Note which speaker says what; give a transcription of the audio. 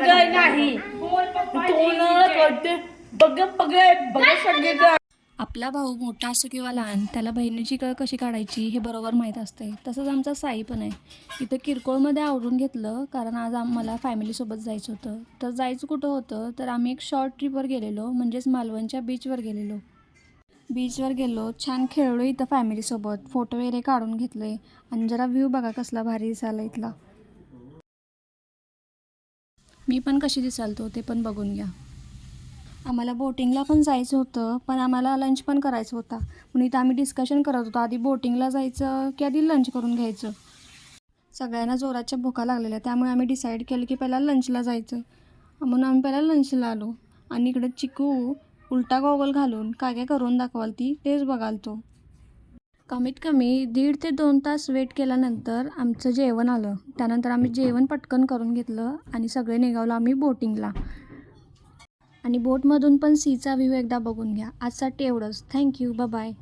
Speaker 1: काय नाही
Speaker 2: आपला भाऊ मोठा असो किंवा लहान त्याला बहिणीची कळ कशी काढायची हे बरोबर माहीत असते तसंच आमचा साई पण आहे. इथं किरकोळमध्ये आवरून घेतलं कारण आज आम्हाला फॅमिलीसोबत जायचं होतं. तर जायचं कुठं होतं? तर आम्ही एक शॉर्ट ट्रिपवर गेलेलो म्हणजेच मालवणच्या बीचवर गेलेलो. बीचवर गेलो छान खेळलो इथं फॅमिलीसोबत फोटो वगैरे काढून घेतले. आणि जरा व्ह्यू बघा कसला भारी दिसायला इथला. मी पण कशी दिसालतो ते पण बघून घ्या. आम्हाला बोटिंगला पण जायचं होतं पण आम्हाला लंच पण करायचं होता. म्हणून इथं आम्ही डिस्कशन करत होतो. आधी बोटिंगला जायचं की आधी लंच करून घ्यायचं? सगळ्यांना जोराच्या भुका लागलेल्या त्यामुळे आम्ही डिसाईड केलं की पहिला लंचला जायचं. म्हणून आम्ही पहिला लंचला आलो. आणि इकडं चिकू उलटा गॉगल घालून काय काय करून दाखवाल ती तेच बघाल तो कमीत कमी दीड ते दोन तास वेट केल्यानंतर आमचं जेवण आलं. त्यानंतर आम्ही जेवण पटकन करून घेतलं आणि सगळे निघालो आम्ही बोटिंगला. आणि बोटमधून पण सीचा व्ह्यू एकदा बघून घ्या. आजसाठी एवढंच. Thank you bye.